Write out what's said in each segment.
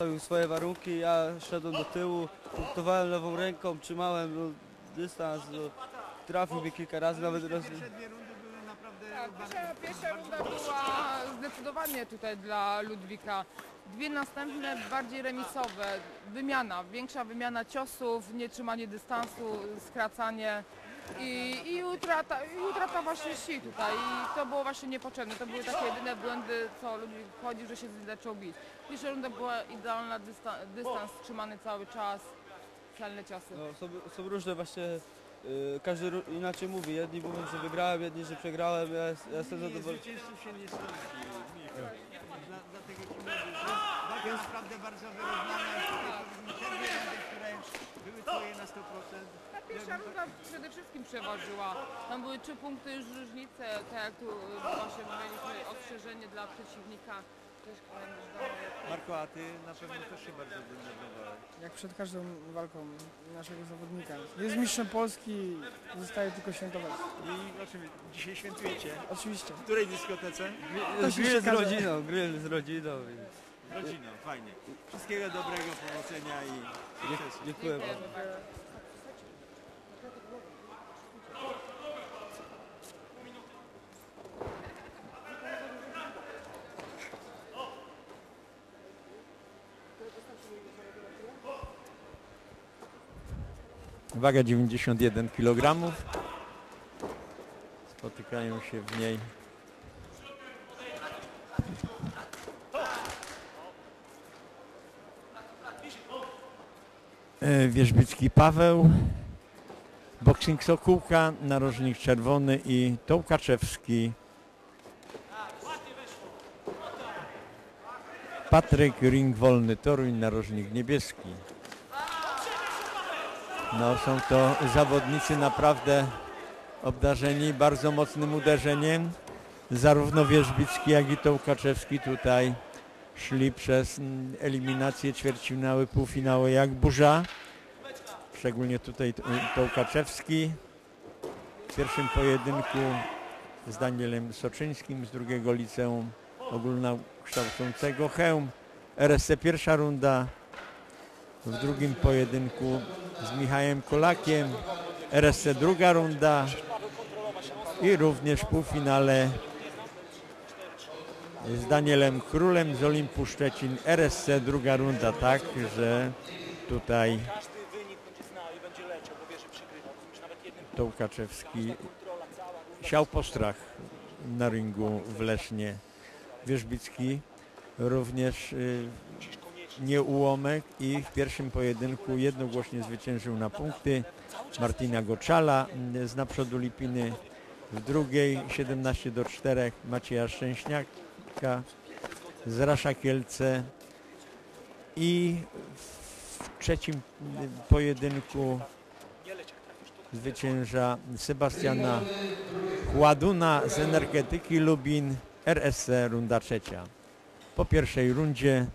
Stawił swoje warunki, ja szedłem do tyłu, punktowałem lewą ręką, trzymałem no, dystans, no, trafił mnie kilka razy, nawet raz... Tak, pierwsza, pierwsza runda była zdecydowanie tutaj dla Ludwika. Dwie następne bardziej remisowe. Wymiana, większa wymiana ciosów, nietrzymanie dystansu, skracanie i, i, utrata, i utrata właśnie sił tutaj. I to było właśnie niepotrzebne. To były takie jedyne błędy, co Ludwik wchodził, że się zaczął bić. Pierwsza runda była idealna, dystans, dystans trzymany cały czas, celne ciosy. No, są, są różne właśnie, y, każdy ró- inaczej mówi, jedni mówią, że wygrałem, jedni, że przegrałem, ja, ja jestem Nie, zadowolony. zwycięzców się nie sądzi. Michał. Dla, dlatego ci mówię, że walka jest naprawdę bardzo wyrównana i tutaj były twoje na 100%. Ta pierwsza runda przede wszystkim przeważyła. Tam były trzy punkty już różnice, tak jak tu y, właśnie mieliśmy ostrzeżenie dla przeciwnika. Też kalendarz. Marko, a ty na pewno też się bardzo denerwowałeś. jak przed każdą walką naszego zawodnika. Jest mistrzem Polski, zostaje tylko świętować. I oczywiście dzisiaj świętujecie. Oczywiście. W której dyskotece? To się Grill z przekaże. rodziną, grill z rodziną. Więc Rodziną, fajnie. Wszystkiego dobrego, powodzenia i sukcesu. dziękuję bardzo. Waga 91 kg. Spotykają się w niej Wierzbicki Paweł, Boxing Sokółka, narożnik czerwony i Tołkaczewski. Patryk Ring Wolny Toruń, narożnik niebieski. No są to zawodnicy naprawdę obdarzeni bardzo mocnym uderzeniem. Zarówno Wierzbicki, jak i Tołkaczewski tutaj szli przez eliminację ćwierćfinały, półfinały jak burza. Szczególnie tutaj Tołkaczewski w pierwszym pojedynku z Danielem Soczyńskim z drugiego liceum ogólnokształcącego Chełm. RSC pierwsza runda, w drugim pojedynku z Michałem Kolakiem. RSC druga runda i również półfinale z Danielem Królem z Olimpu Szczecin. RSC druga runda, tak, że tutaj Tołkaczewski siał postrach na ringu w Lesznie. Wierzbicki również y, nie ułomek i w pierwszym pojedynku jednogłośnie zwyciężył na punkty Martina Goczala mm, z naprzodu Lipiny, w drugiej 17 do 4 Macieja Szczęśniaka z Rasza Kielce i w trzecim pojedynku zwycięża Sebastiana Chładuna z Energetyki Lubin RSC runda trzecia. Po pierwszej rundzie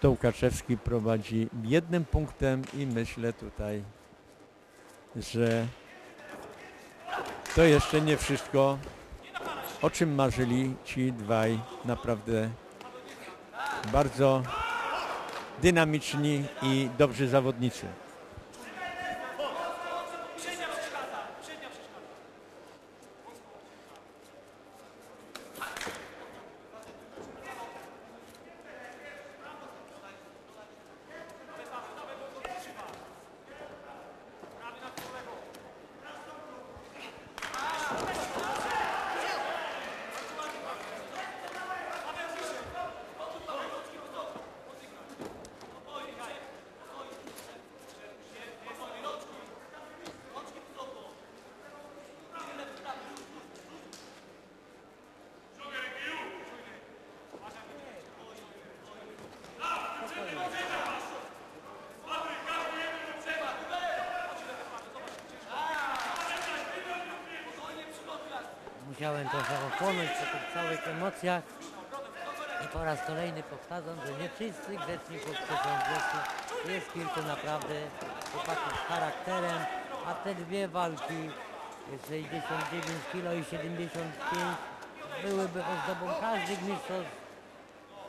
Tołkaczewski prowadzi jednym punktem i myślę tutaj, że to jeszcze nie wszystko, o czym marzyli ci dwaj naprawdę bardzo dynamiczni i dobrzy zawodnicy. Musiałem trochę ochłonąć po tych całych emocjach i po raz kolejny powtarzam, że nie wszyscy grzeczni chłopcy są grzeczni. Jest kilku naprawdę chłopaków z charakterem, a te dwie walki 69 kg i 75 byłyby ozdobą każdych mistrzostw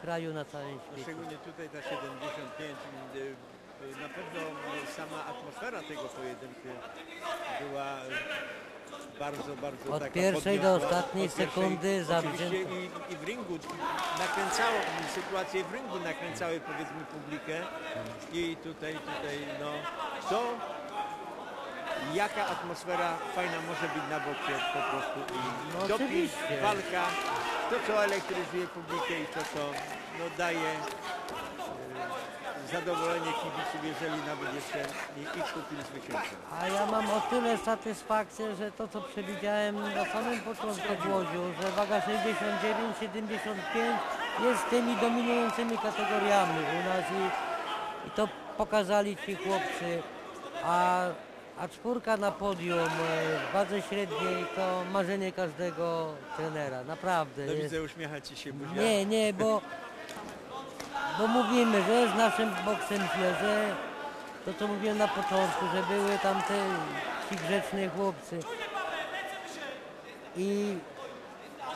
kraju, na całym świecie. Szczególnie tutaj ta 75. y, y, Na pewno sama atmosfera tego pojedynku była bardzo, bardzo Od taka pierwszej do podniosła. ostatniej Od pierwszej sekundy Oczywiście zawzięto. i, i w ringu nakręcało, sytuację w ringu nakręcały powiedzmy publikę i tutaj, tutaj no to jaka atmosfera fajna może być na boksie po prostu i No doping, oczywiście. walka, to co elektryzuje publikę i to co no, daje zadowolenie kibiców, jeżeli nawet jeszcze ich kupili zwycięstwo. A ja mam o tyle satysfakcję, że to co przewidziałem na samym początku w Łodziu, że waga 69-75 jest tymi dominującymi kategoriami u nas i, i to pokazali ci chłopcy. A, a czwórka na podium e, w wadze średniej to marzenie każdego trenera, naprawdę. No jest- widzę, uśmiecha ci się buzia. nie, nie, bo, bo mówimy, że z naszym boksem źle, że to co mówiłem na początku, że były tam te ci grzeczni chłopcy. I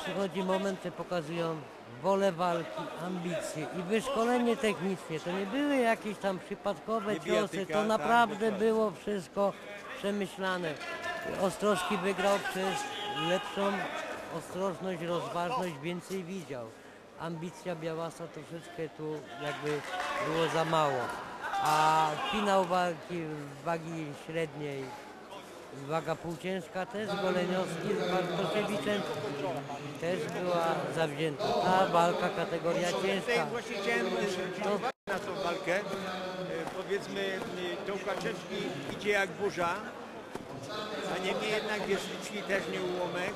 przychodzi moment, że pokazują wolę walki, ambicje i wyszkolenie technicznie. To nie były jakieś tam przypadkowe ciosy, to tak, naprawdę było wszystko przemyślane. Ostrowski wygrał przez lepszą ostrożność, rozważność, więcej widział. Ambicja Białasa troszeczkę tu jakby było za mało. A finał walki wagi średniej, waga półciężka też Goleniowski z Bartoszewiczem też była zawzięta. Ta walka kategoria ciężka. właśnie chciałem uwagę na tą walkę. E, Powiedzmy, e, Tołkaczewski idzie jak burza, a niemniej jednak Wierzbicki też nie ułomek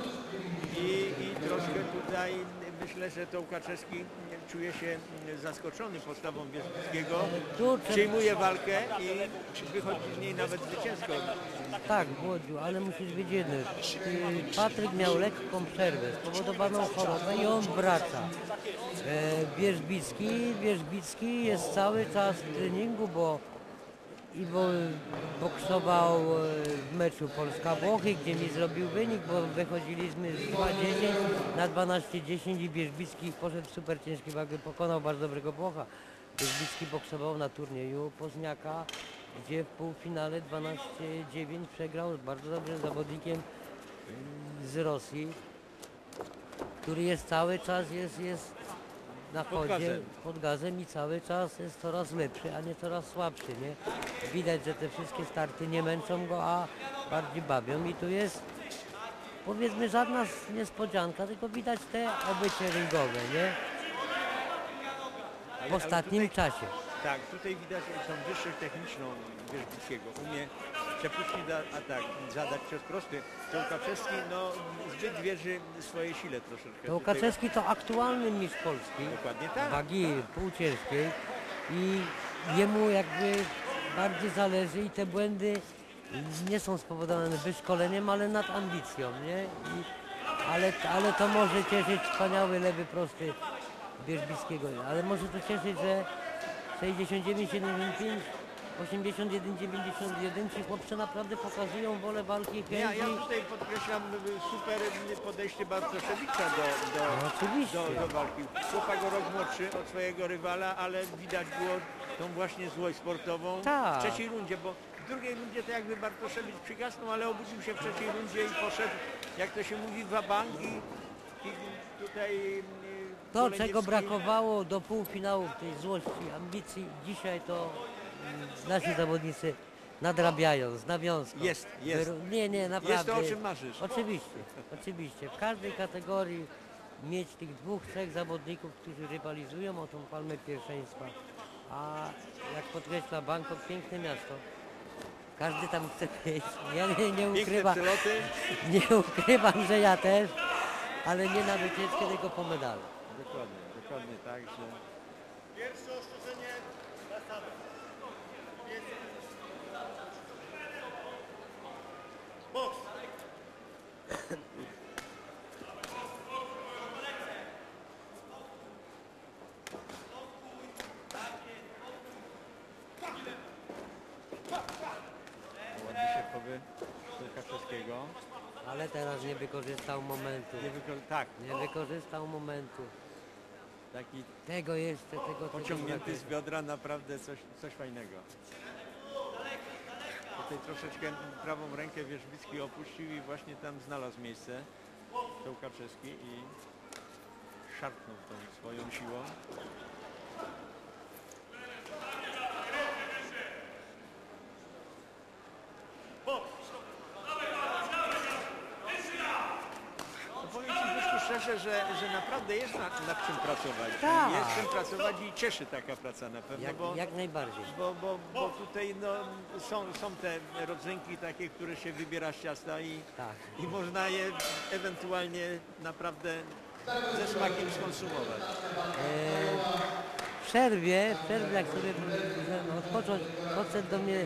i, i troszkę tutaj myślę, że Tołkaczewski czuje się zaskoczony postawą trzeba- Przyjmuje walkę i wychodzi z niej nawet zwycięsko. Tak, Włodziu, ale musisz wiedzieć jedno. Patryk miał lekką przerwę spowodowaną chorobą i on wraca. E, Wierzbicki, Wierzbicki jest cały czas w treningu, bo i bo, boksował e, w meczu Polska-Włochy, gdzie mi zrobił wynik, bo wychodziliśmy z 2-10 na 12-10 i Wierzbicki poszedł w super ciężkiej wagi, pokonał bardzo dobrego Włocha. Wierzbicki boksował na turnieju Poznaka, gdzie w półfinale 12-9 przegrał z bardzo dobrym zawodnikiem y, z Rosji, który jest cały czas jest, jest na Pod chodzie, gazem. pod gazem i cały czas jest coraz lepszy, a nie coraz słabszy, nie? Widać, że te wszystkie starty nie męczą go, a bardziej bawią i tu jest powiedzmy żadna niespodzianka, tylko widać te obycie ringowe, nie? W ostatnim czasie. Tak, tutaj widać tą wyższość techniczną Wierzbickiego. Umie przepuścić da, atak, zadać cios prosty. Tołkaczewski no, zbyt wierzy swojej sile troszeczkę. To tutaj. Łukaczewski to aktualny mistrz Polski. Dokładnie tak. wagi półciężkiej i jemu jakby bardziej zależy i te błędy nie są spowodowane wyszkoleniem, ale nad ambicją, nie? I, ale, ale to może cieszyć wspaniały lewy prosty Wierzbickiego, ale może to cieszyć, że 69, 75, 81, 91 ci chłopcy naprawdę pokazują wolę walki, chęć Ja, ja tutaj podkreślam y, super podejście Bartoszewicza do, do, No, oczywiście. do, do walki. Chłopak o rok młodszy od swojego rywala, ale widać było tą właśnie złość sportową Tak. w trzeciej rundzie, bo w drugiej rundzie to jakby Bartoszewicz przygasnął, ale obudził się w trzeciej rundzie i poszedł, jak to się mówi, wabank i, i tutaj y, To, czego brakowało do półfinału tej złości, ambicji, dzisiaj to nasi zawodnicy nadrabiają z nawiązką. Jest, jest. Wyru- Nie, nie, naprawdę. Jest to, o czym marzysz. Oczywiście, oczywiście. W każdej kategorii mieć tych dwóch, trzech zawodników, którzy rywalizują o tą palmę pierwszeństwa. A jak podkreśla Bangkok, piękne miasto. Każdy tam chce być. Ja nie, nie Piękne przeloty. nie ukrywam, że ja też, ale nie na wycieczkę, tylko po medalu. Dokładnie, dokładnie tak, że... Ładnie się powie Kaczewskiego. Ale teraz nie wykorzystał momentu. Nie wykon... Tak, Nie wykorzystał momentu. Taki Tego jeszcze, tego pociągnięty z biodra, naprawdę coś, coś fajnego. Tutaj troszeczkę prawą rękę Wierzbicki opuścił i właśnie tam znalazł miejsce Tołkaczewski i szarpnął tą swoją siłą. No powiem Ci Szczerze, że, że naprawdę jest nad, nad czym pracować. Tak. Jest czym pracować i cieszy taka praca na pewno, Jak, bo, jak najbardziej. bo, bo, bo tutaj no, są, są te rodzynki takie, które się wybiera z ciasta i, Tak. i można je ewentualnie naprawdę ze smakiem skonsumować. E, w przerwie, w przerwie jak sobie możemy odpocząć, podszedł do mnie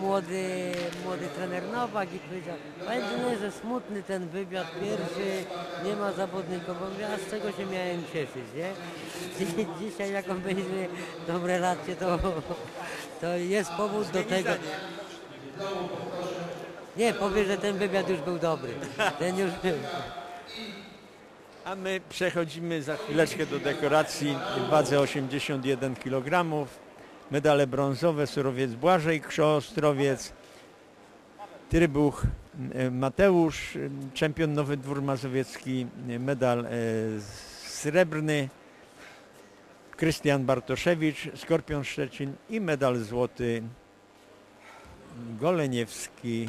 młody, młody trener Nowak i powiedział, panie trenerze, smutny ten wywiad pierwszy, nie ma zawodników. Bo mówię, a z czego się miałem cieszyć, nie? Dzi- Dzisiaj jak obejrzy tą relację, to, to jest powód do tego. Nie, powie, że ten wywiad już był dobry. Ten już był. A my przechodzimy za chwileczkę do dekoracji w wadze 81 kg. Medale brązowe Surowiec Błażej, Krzoostrowiec, Trybuch e, Mateusz, czempion Nowy Dwór Mazowiecki, medal e, srebrny, Krystian Bartoszewicz, Skorpion Szczecin i medal złoty Goleniewski,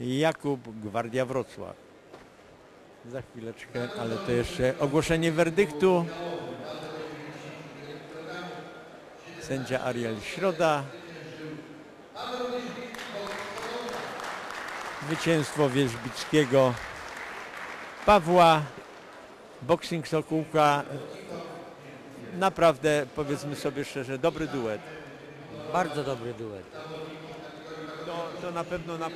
Jakub Gwardia Wrocław. Za chwileczkę, ale to jeszcze ogłoszenie werdyktu. Sędzia Ariel Środa. Zwycięstwo Wierzbickiego Pawła. Boxing Sokółka. Naprawdę, powiedzmy sobie szczerze, dobry duet. Bardzo dobry duet. To, to na pewno na